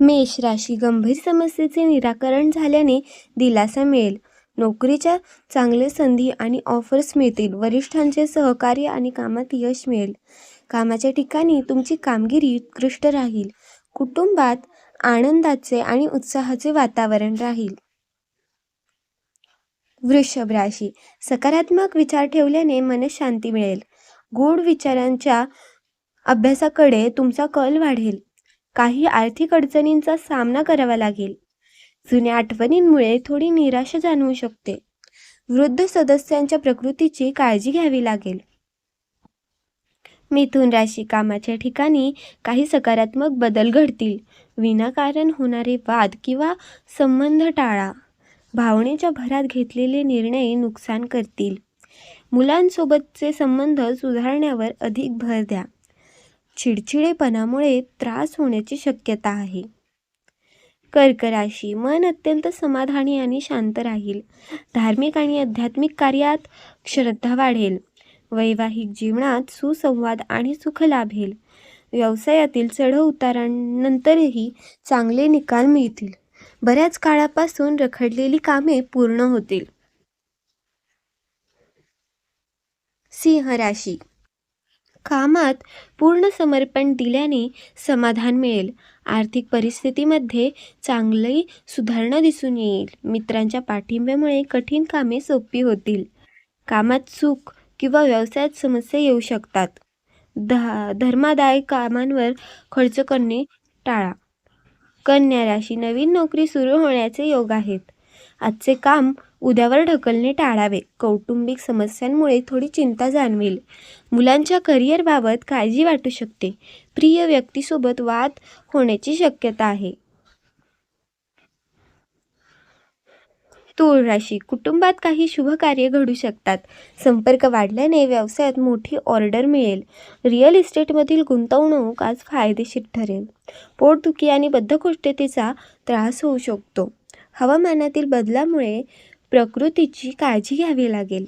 मेष राशी गंभीर समस्येचे निराकरण झाल्याने दिलासा मिळेल. नोकरीच्या चांगल्या संधी आणि ऑफर्स मिळतील. वरिष्ठांचे सहकार्य आणि कामात यश मिळेल. कामाच्या ठिकाणी तुमची कामगिरी उत्कृष्ट राहील. कुटुंबात आनंदाचे आणि उत्साहाचे वातावरण राहील. वृषभ राशी. सकारात्मक विचार ठेवल्याने मनशांती मिळेल. गूढ विचारांच्या अभ्यासाकडे तुमचा कल वाढेल. काही आर्थिक अडचणींचा सामना करावा लागेल. जुन्या आठवणींमुळे थोडी निराशा जाणवू शकते. वृद्ध सदस्यांच्या प्रकृतीची काळजी घ्यावी लागेल. मिथुन राशी कामाच्या ठिकाणी काही सकारात्मक बदल घडतील. विनाकारण होणारे वाद किंवा संबंध टाळा. भावनेच्या भरात घेतलेले निर्णय नुकसान करतील. मुलांसोबतचे संबंध सुधारण्यावर अधिक भर द्या. चिडचिडेपणामुळे त्रास होण्याची शक्यता आहे. कर्क राशी मन अत्यंत समाधानी आणि शांत राहील. धार्मिक आणि आध्यात्मिक कार्यात श्रद्धा वाढेल. वैवाहिक जीवनात सुसंवाद आणि सुख लाभेल. व्यवसायातील चढउतारांनंतरही चांगले निकाल मिळतील. बऱ्याच काळापासून रखडलेली कामे पूर्ण होतील. सिंह राशी कामात पूर्ण समर्पण दिल्याने समाधान मिळेल. आर्थिक परिस्थितीमध्ये चांगली सुधारणा दिसून येईल. मित्रांच्या पाठिंब्यामुळे कठीण कामे सोपी होतील. कामात चूक किंवा व्यवसायात समस्या येऊ शकतात. धा धर्मादाय कामांवर खर्च करणे टाळा. कन्या राशी नवीन नोकरी सुरू होण्याचे योग आहेत. आजचे काम उद्यावर ढकलणे टाळावे. कौटुंबिक समस्यांमुळे थोडी चिंता जाणवेल. मुलांच्या करिअरबाबत काळजी वाटू शकते. प्रिय व्यक्तीसोबत वाद होण्याची शक्यता आहे. तूळ राशी कुटुंबात काही शुभ कार्य घडू शकतात. संपर्क वाढल्याने व्यवसायात मोठी ऑर्डर मिळेल. रिअल इस्टेटमधील गुंतवणूक आज फायदेशीर ठरेल. पोटदुखी आणि बद्धकोष्ठतेचा त्रास होऊ शकतो. हवामानातील बदलामुळे प्रकृतीची काळजी घ्यावी लागेल.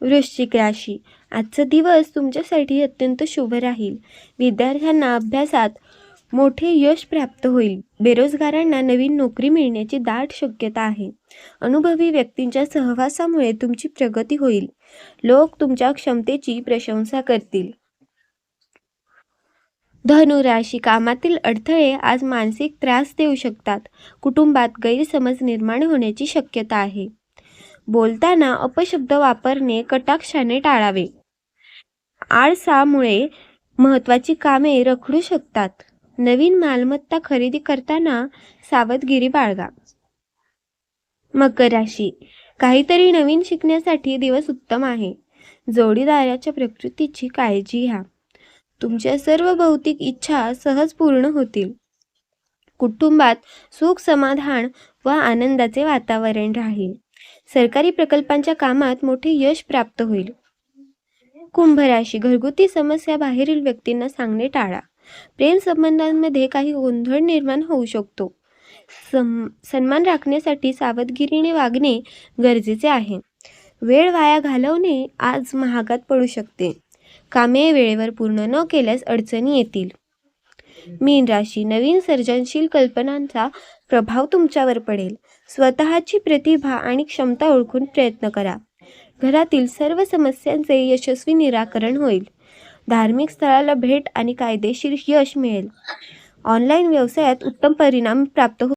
वृश्चिक राशी. आजचा दिवस तुमच्यासाठी अत्यंत शुभ राहील. विद्यार्थ्यांना अभ्यासात मोठे यश प्राप्त होईल. बेरोजगारांना नवीन नोकरी मिळण्याची दाट शक्यता आहे. अनुभवी व्यक्तींच्या सहवासामुळे तुमची प्रगती होईल. लोक तुमच्या क्षमतेची प्रशंसा करतील. धनु राशी कामातील अडथळे आज मानसिक त्रास देऊ शकतात. कुटुंबात गैरसमज निर्माण होण्याची शक्यता आहे. बोलताना अपशब्द वापरणे कटाक्षाने टाळावे. आळसामुळे महत्त्वाची कामे रखडू शकतात. नवीन मालमत्ता खरेदी करताना सावधगिरी बाळगा. मकर राशी. काहीतरी नवीन शिकण्यासाठी दिवस उत्तम आहे. जोडीदाराच्या प्रकृतीची काळजी घ्या. तुमच्या सर्व भौतिक इच्छा सहज पूर्ण होतील. कुटुंबात सुख समाधान व आनंदाचे वातावरण राहील. सरकारी प्रकल्पांच्या कामात मोठे यश प्राप्त होईल. कुंभ राशी. घरगुती समस्या बाहेरील व्यक्तींना सांगणे टाळा. प्रेम संबंधांमध्ये काही गोंधळ निर्माण होऊ शकतो. सम सन्मान राखण्यासाठी सावधगिरीने वागणे गरजेचे आहे. वेळ वाया घालवणे आज महागात पडू शकते. कामे वेळेवर पूर्ण न केल्यास अडचणी येतील. मीन राशी नवीन सर्जनशील कल्पनांचा प्रभाव तुमच्यावर पडेल. स्वतःची प्रतिभा आणि क्षमता ओळखून प्रयत्न करा. घरातील सर्व समस्यांचे यशस्वी निराकरण होईल. धार्मिक स्थळाला भेट आणि कायदेशीर यश मिळेल. ऑनलाईन व्यवसायात उत्तम परिणाम प्राप्त हो